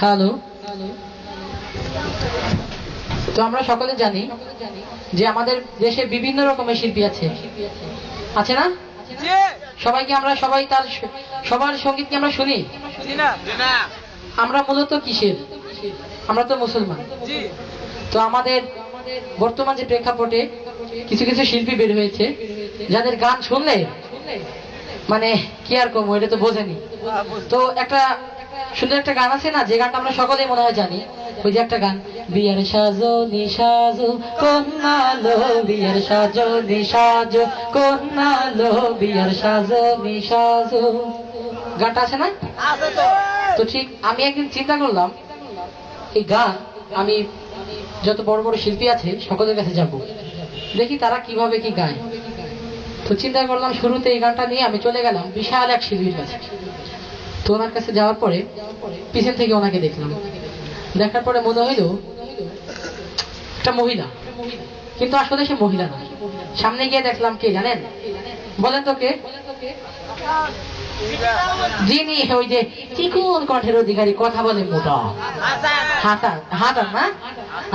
Hello. তো আমরা সকলে জানি যে আমাদের দেশে বিভিন্ন রকমের শিল্পী আছে। আছে না? সবাইকে আমরা সবাই তার সবার সংগীত কি আমরা শুনি? আমরা মূলত কিসের? আমরা তো মুসলমান। তো আমাদের বর্তমান যে প্রেক্ষাপটে কিছু কিছু শিল্পী বের হয়েছে যাদের গান শুনলে মানে কি আর কম এটা তো বোঝেনি। তো একটা সুন্দর একটা গান আছে না? যে গানটা আমরা সকলেই মনে হয় জানি। ওই যে একটা গান বিয়ার সাজো নিসাজো কন্যালো বিয়ার সাজো নিসাজো কন্যালো বিয়ার সাজো নিসাজো গানটা আছে না? তো ঠিক আমি একদিন চিন্তা করলাম এই গান আমি যত বড় বড় শিল্পী আছে সকলের কাছে যাব। দেখি তারা কীভাবে কি গায়। তো চিন্তা করলাম শুরুতে এই গানটা নিয়ে আমি চলে গেলাম বিশাল এক শিল্পীর কাছে। তো ওনার কাছে যাওয়ার পরে পিছন থেকে ওনাকে দেখলাম। দেখার পরে মনে হইল একটা মহিলা। কিন্তু আসলে সে মহিলা না। সামনে গিয়ে দেখলাম কে জানেন? বলেন তো কে? যিনি ওই যে চিকুন কণ্ঠের অধিকারী কথা বলে মোটা। হাসান হাসান না?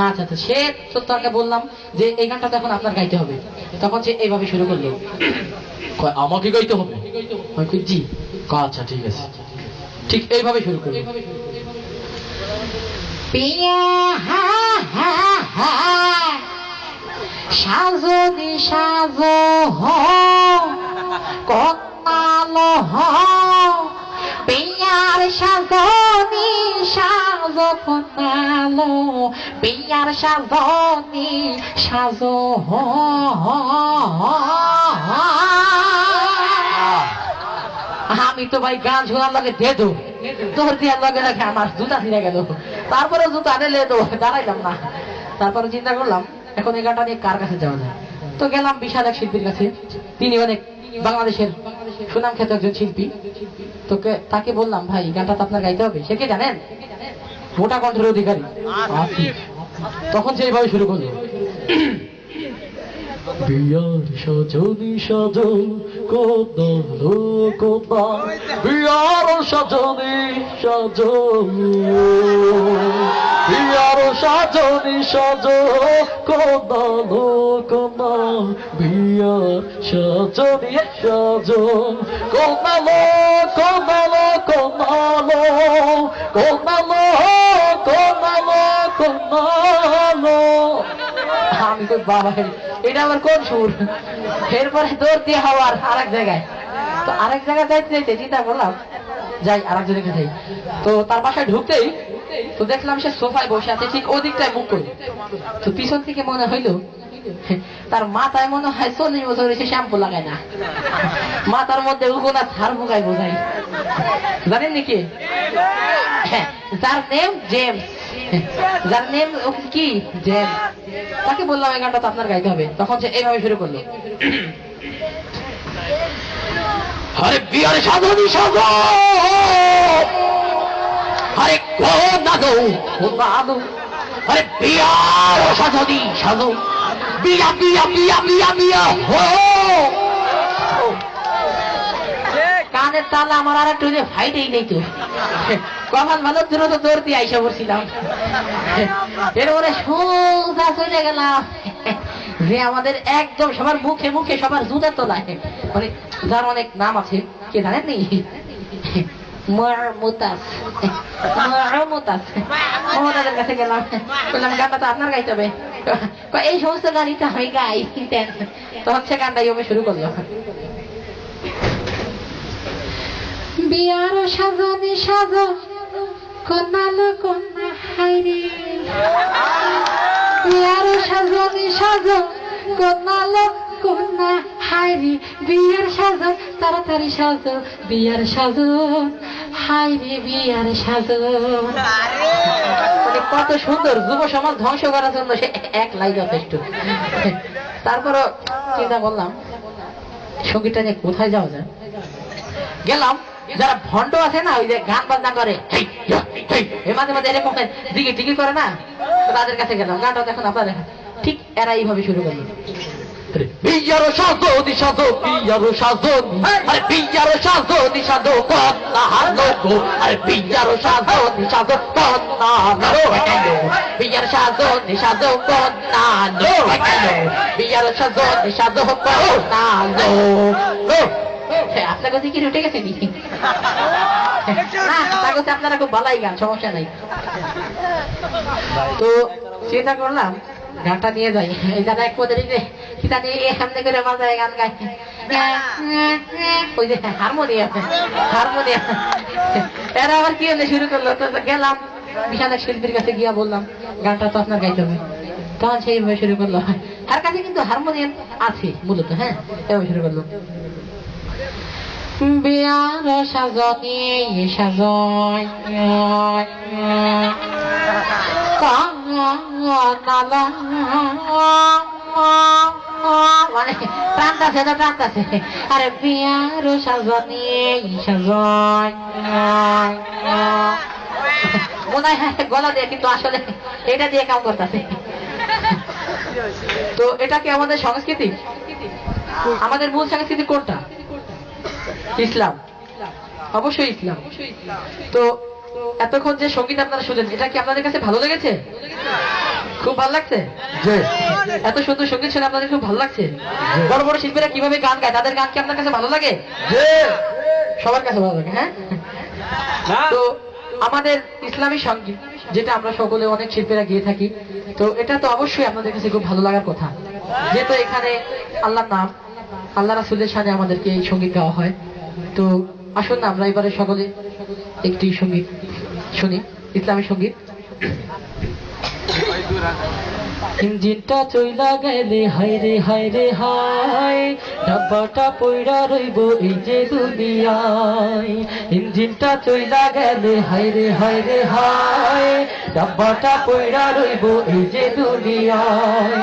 আচ্ছা আচ্ছা সে তো তাকে বললাম যে এই গানটা তখন আপনার গাইতে হবে। তখন সে এইভাবে শুরু করল। আমাকে গাইতে হবে? জি। আচ্ছা ঠিক আছে। ঠিক এইভাবে শুরু পিয়া হা হা হা সাজনি সাজো হ কন্যালো হ সাজনি সাজো কন্যালো পিয়ার সাজনি সাজো হ আমি তো ভাই গান শোনার লাগে দে দো তোর দিয়ার লগে লাগে আমার জুতা ছিঁড়ে গেল। তারপরে জুতা আনে তো দাঁড়াইলাম না। তারপরে চিন্তা করলাম এখন এই গানটা নিয়ে কার কাছে যাওয়া যায়? তো গেলাম বিশাল এক শিল্পীর কাছে। তিনি অনেক বাংলাদেশের সুনাম খ্যাত একজন শিল্পী। তো কে- তাকে বললাম ভাই গানটা তো আপনার গাইতে হবে। সে কে জানেন? মোটা কণ্ঠের অধিকারী। তখন সে এইভাবে শুরু করল। বিয়ার সজনি সাজো কোদালো কোদা বিয়ার সজনি সাজো বিয়ার সজনি সাজো কোদালো কোদা বিয়ার সজনি সাজো কোদালো কোদালো কোদালো কোদালো কোদালো কোদালো আমি কই বাবা এটা আবার কোন সুর? এরপরে দৌড় দিয়ে হওয়ার আরেক জায়গায়। তো আরেক জায়গায় যাইতে যাইতে চিন্তা করলাম যাই আরেকজনের কাছে তো তার বাসায় ঢুকতেই তো দেখলাম সে সোফায় বসে আছে ঠিক ওদিকটায় মুখ করে। তো পিছন থেকে মনে হইল তার মাথায় মনে হয় চল্লিশ বছর এসে শ্যাম্পু লাগায় না। মাথার মধ্যে উগোনা ছাড় মুগায় বোঝাই জানেন নাকি? হ্যাঁ, যার নেম জেমস যার নেম কি? জেমস তাকে বললাম এই গানটা তো আপনার গাইতে হবে। তখন সে এইভাবে শুরু করল। আরে বিয়ার সাধনী সাধ! আরে আদৌ আরে বিয়ার সাধনী সাধু! বিয়া বিয়া বিয়া বিয়া বিয়া হো! কানের তালা আমার আর একটু ফাইটেই নেই তো। কখন ভালো, দ্রুত দৌড়তে আইসা পড়ছিলাম। এরপরে সোজা চলে গেলাম। যে আমাদের একদম সবার মুখে মুখে সবার জুতার তোলায়। মানে যার অনেক নাম আছে, কে জানেন নি? তো আপনার এই সমস্ত গানই তো আমি গাই। দেন তখন সে গানটা ইয়ে শুরু করল বিয়ার সাজনি সাজ বিয়ার তাড়াতাড়ি বিয়ার হাইরে বিয়ার কত সুন্দর, যুব সমাজ ধ্বংস করার জন্য সে এক লাই যথেষ্ট তারপরও চিন্তা করলাম সঙ্গীতটা নিয়ে কোথায় যাওয়া যায়? গেলাম। যারা ভণ্ড আছে না ওই যে গান বাজনা করে মাঝে মাঝে এরকম দিকে টিকি করে না তাদের কাছে গেলাম। গানটা দেখুন আপনারা দেখেন। ঠিক এরা এইভাবে শুরু করল। বিয়ার সাজো আরে সাজো আরে সাজো সাজো সাজো আপনার কাছে কি উঠে গেছে তার আপনারা খুব ভালোই গান সমস্যা নাই। তো চিন্তা করলাম, গানটা নিয়ে যাই। এই দাদা এক নিয়ে করে বাজায় গান গাই। ওই যে হারমোনিয়াম হারমোনিয়াম। এরা আবার কি শুরু করল? তো গেলাম বিশাল শিল্পীর কাছে গিয়া বললাম, গানটা তো আপনার গাইতে হবে। তখন সেইভাবে শুরু করল। তার কাছে কিন্তু হারমোনিয়াম আছে, মূলত হ্যাঁ? এভাবে শুরু করল। বিয়ার সাজনী সাজয় মানে তো টানতাছে আরে বিয়ার সাজনী সাজয় মনে হয় গলা দিয়ে কিন্তু আসলে এটা দিয়ে কাম করতেছে। তো এটা কি আমাদের সংস্কৃতি? আমাদের মূল সংস্কৃতি কোনটা? ইসলাম। অবশ্যই ইসলাম। তো এতক্ষণ যে সংগীত আপনারা শুনলেন এটা কি আপনাদের কাছে ভালো লেগেছে? খুব ভালো লাগছে? এত সুন্দর সংগীত শুনে আপনাদের খুব ভালো লাগছে? বড় বড় শিল্পীরা কীভাবে গান গায় তাদের গান কি আপনার কাছে ভালো লাগে? সবার কাছে ভালো লাগে হ্যাঁ? তো আমাদের ইসলামী সংগীত যেটা আমরা সকলে অনেক শিল্পীরা গিয়ে থাকি তো এটা তো অবশ্যই আপনাদের কাছে খুব ভালো লাগার কথা। যেহেতু এখানে আল্লাহর নাম আল্লাহ রাসুলের সাথে আমাদেরকে এই সংগীত গাওয়া হয়। তো আসুন না, আমরা এবারে সকলে একটি সংগীত শুনি। ইসলামী সংগীত। ইঞ্জিনটা চইলা গেলে, হায় রে হায় রে, হায়, ডাব্বাটা পইরা রইব এই যে দুনিয়ায়। ইঞ্জিনটা চইলা গেলে, হায় রে হায় রে, হায়, ডাব্বাটা পইরা রইব এই যে দুনিয়ায়।